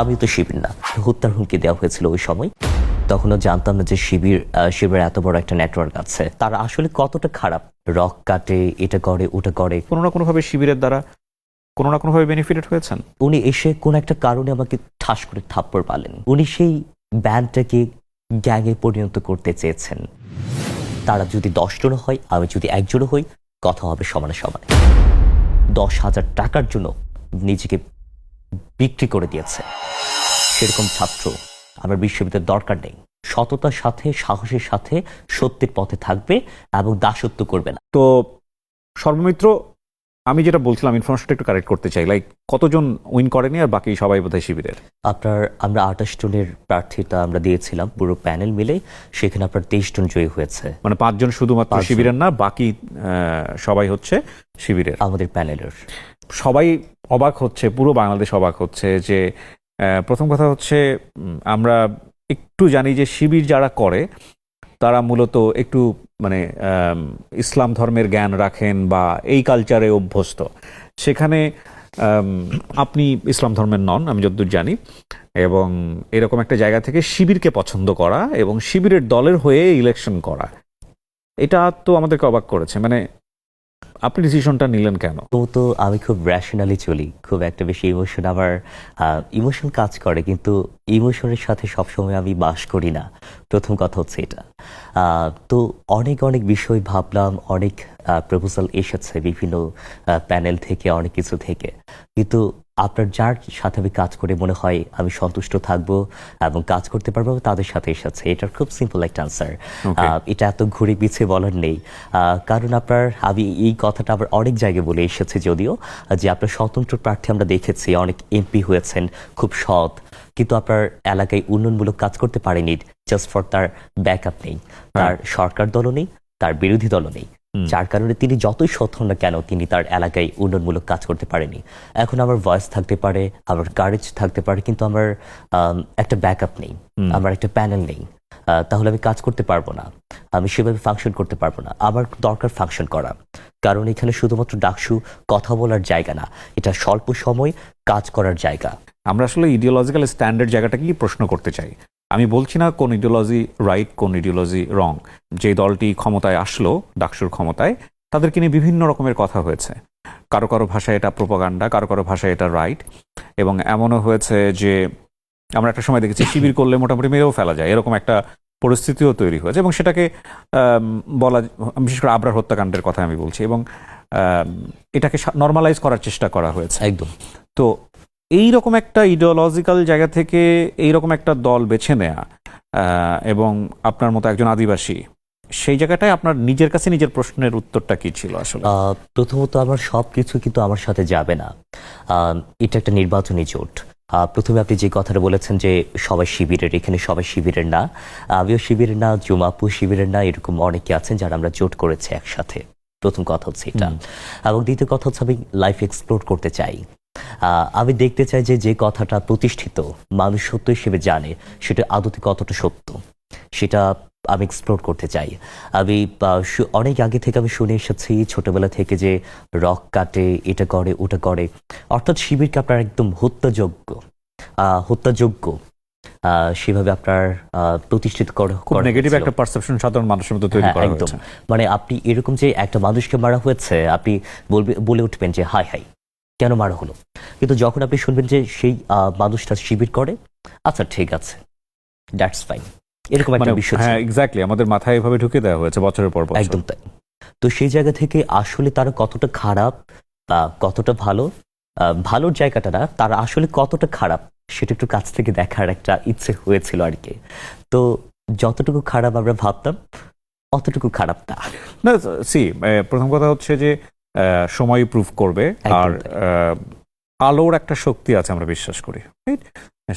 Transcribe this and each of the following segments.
আমি তো শিবির না। হত্যার হুমকি দেওয়া হয়েছিল ওই সময়। তখনও জানতাম না যে শিবির আহ, শিবিরের এত বড় একটা নেটওয়ার্ক আছে। তারা আসলে কতটা খারাপ? রক কাটে এটা করে ওটা করে। কোনো না কোনোভাবে শিবিরের দ্বারা কোনো না কোনোভাবে বেনিফিটেড হয়েছেন? উনি এসে কোন একটা কারণে আমাকে ঠাস করে থাপ্পড় পালেন উনি সেই ব্যান্ডটাকে গ্যাংয়ে পরিণত করতে চেয়েছেন। তারা যদি দশজনও হয় আমি যদি একজনও হই কথা হবে সমানে সমানে। দশ হাজার টাকার জন্য নিজেকে বিক্রি করে দিয়েছে। সেরকম ছাত্র আমার বিশ্ববিদ্যালয়ের দরকার নেই। সততার সাথে, সাহসের সাথে সত্যের পথে থাকবে এবং দাসত্ব করবে না। তো সর্বমিত্র আমি যেটা বলছিলাম ইনফরমেশনটা একটু কারেক্ট করতে চাই। লাইক কতজন উইন করেনি আর বাকি সবাই বোধহয় শিবিরের? আপনার আমরা আঠাশ জনের প্রার্থীতা আমরা দিয়েছিলাম পুরো প্যানেল মিলে সেখানে আপনার তেইশ জন জয়ী হয়েছে। মানে পাঁচজন শুধুমাত্র শিবিরের না বাকি সবাই হচ্ছে শিবিরের। আমাদের প্যানেলের সবাই অবাক হচ্ছে পুরো বাংলাদেশ অবাক হচ্ছে যে প্রথম কথা হচ্ছে আমরা একটু জানি যে শিবির যারা করে তারা মূলত একটু মানে ইসলাম ধর্মের জ্ঞান রাখেন বা এই কালচারে অভ্যস্ত। সেখানে আপনি ইসলাম ধর্মের নন, আমি যতদূর জানি, এবং এরকম একটা জায়গা থেকে শিবিরকে পছন্দ করা এবং শিবিরের দলের হয়ে ইলেকশন করা। এটা তো আমাদেরকে অবাক করেছে। মানে আপনি ডিসিশনটা নিলেন কেন? তো তো আমি খুব র্যাশনালি চলি। খুব একটা বেশি ইমোশন আমার ইমোশন কাজ করে, কিন্তু ইমোশনের সাথে সবসময় আমি বাস করি না। প্রথম কথা হচ্ছে এটা। তো অনেক অনেক বিষয় ভাবলাম, অনেক প্রপোজাল এসেছে বিভিন্ন প্যানেল থেকে, অনেক কিছু থেকে। কিন্তু আপনার যার সাথে আমি কাজ করে মনে হয় আমি সন্তুষ্ট থাকব এবং কাজ করতে পারব তাদের সাথে এসেছে। এটার খুব সিম্পল একটা আনসার এটা এত ঘুরে পিছিয়ে বলার নেই। কারণ আপনার আমি এই কথাটা আবার অনেক জায়গায় বলে এসেছে যদিও যে আপনার স্বতন্ত্র প্রার্থী আমরা দেখেছি অনেক এমপি হয়েছেন খুব সৎ কিন্তু আপনার এলাকায় উন্নয়নমূলক কাজ করতে পারেনি জাস্ট ফর তার ব্যাকআপ নেই। তার সরকার দলও নেই তার বিরোধী দলও নেই। যার কারণে তিনি যতই হন না কেন তিনি তার এলাকায় উন্নয়নমূলক কাজ করতে পারেনি এখন আমার ভয়েস থাকতে পারে আমার কারেজ থাকতে পারে কিন্তু আমার আম, একটা ব্যাকআপ নেই আমার একটা প্যানেল নেই। তাহলে আমি কাজ করতে পারব না আমি সেভাবে ফাংশন করতে পারব না আমার দরকার ফাংশন করা। কারণ এখানে শুধুমাত্র ডাকসু কথা বলার জায়গা না এটা স্বল্প সময় কাজ করার জায়গা। আমরা আসলে ইডিওলজিক্যাল স্ট্যান্ডার্ড জায়গাটাকেই প্রশ্ন করতে চাই। আমি বলছি না কোন ইডিওলজি রাইট কোন ইডিওলজি রং যে দলটি ক্ষমতায় আসলো ডাকসুর ক্ষমতায় তাদেরকে নিয়ে বিভিন্ন রকমের কথা হয়েছে। কারও কারও ভাষায় এটা প্রোপাগান্ডা কারও কারও ভাষায় এটা রাইট এবং এমনও হয়েছে যে আমরা একটা সময় দেখেছি শিবির করলে মোটামুটি মেরেও ফেলা যায় এরকম একটা পরিস্থিতিও তৈরি হয়েছে। এবং সেটাকে বলা বিশেষ করে আবরার হত্যাকাণ্ডের কথা আমি বলছি। এবং এটাকে নর্মালাইজ করার চেষ্টা করা হয়েছে। একদম। তো এই রকম একটা ইডিওলজিক্যাল জায়গা থেকে এই রকম একটা দল বেছে নেয়া এবং আপনার মতো একজন আদিবাসী সেই জায়গাটায় আপনার নিজের কাছে নিজের প্রশ্নের উত্তরটা কি ছিল আসলে? প্রথমত আমার সব কিছু কিন্তু আমার সাথে যাবে না। এটা একটা নির্বাচনী জোট। প্রথমে আপনি যে কথাটা বলেছেন যে সবাই শিবিরের এখানে সবাই শিবিরের না আমিও শিবিরের না জুমাপু শিবিরের না এরকম অনেকে আছেন যারা আমরা জোট করেছি একসাথে। প্রথম কথা হচ্ছে এটা। এবং দ্বিতীয় কথা হচ্ছে আমি লাইফ এক্সপ্লোর করতে চাই। আমি দেখতে চাই যে যে কথাটা প্রতিষ্ঠিত মানুষ সত্য হিসেবে জানে সেটা আদতে কতটা সত্য সেটা আমি এক্সপ্লোর করতে চাই। আমি অনেক আগে থেকে আমি শুনে এসেছি ছোটবেলা থেকে যে রক কাটে এটা করে ওটা করে। অর্থাৎ শিবিরকে আপনার একদম হত্যাযোগ্য আহ, হত্যাযোগ্য আহ, সেভাবে আপনার আহ, প্রতিষ্ঠিত নেগেটিভ একটা পারসেপশন সাধারণ মানুষের মধ্যে তৈরি হ্যাঁ, করা একদম। মানে আপনি এরকম যে একটা মানুষকে মারা হয়েছে আপনি বলবে বলে উঠবেন যে হাই হাই কেন মারা হলো? কিন্তু যখন আপনি শুনবেন যে সেই মানুষটা শিবির করে আচ্ছা ঠিক আছে দ্যাটস ফাইন। এরকম মানে একটা বিষয় হ্যাঁ এক্স্যাক্টলি আমাদের মাথায় এভাবে ঢুকে দেওয়া হয়েছে বছরের পর বছর। একদম তাই। তো সেই জায়গা থেকে আসলে তারা কতটা খারাপ বা কতটা ভালো ভালোর জায়গাটা না তারা আসলে কতটা খারাপ সেটা একটু কাছ থেকে দেখার একটা ইচ্ছে হয়েছিল আর কি। তো যতটুকু খারাপ আমরা ভাবতাম অতটুকু খারাপ না। না সি প্রথম কথা হচ্ছে যে সময় প্রুভ করবে। আর আলোর একটা শক্তি আছে আমরা বিশ্বাস করি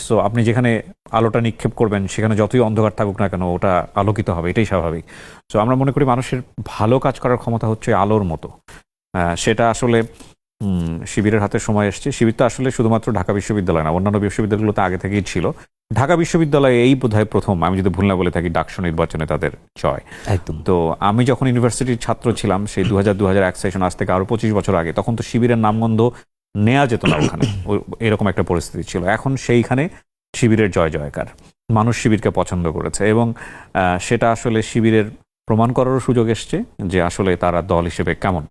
সো আপনি যেখানে আলোটা নিক্ষেপ করবেন সেখানে যতই অন্ধকার থাকুক না কেন ওটা আলোকিত হবে এটাই স্বাভাবিক। সো আমরা মনে করি মানুষের ভালো কাজ করার ক্ষমতা হচ্ছে আলোর মতো। সেটা আসলে শিবিরের হাতে সময় এসছে। শিবির তো আসলে শুধুমাত্র ঢাকা বিশ্ববিদ্যালয় না অন্যান্য বিশ্ববিদ্যালয়গুলোতে আগে থেকেই ছিল। ঢাকা বিশ্ববিদ্যালয়ে এই বোধহয় প্রথম। আমি যদি ভুল না বলে থাকি ডাকসু নির্বাচনে তাদের জয়। একদম। তো আমি যখন ইউনিভার্সিটির ছাত্র ছিলাম সেই দু হাজার দু এক সেশন আজ থেকে আরও পঁচিশ বছর আগে তখন তো শিবিরের নামগন্ধ নেওয়া যেত না ওখানে। এরকম একটা পরিস্থিতি ছিল। এখন সেইখানে শিবিরের জয় জয়কার। মানুষ শিবিরকে পছন্দ করেছে এবং সেটা আসলে শিবিরের প্রমাণ করারও সুযোগ এসছে যে আসলে তারা দল হিসেবে কেমন।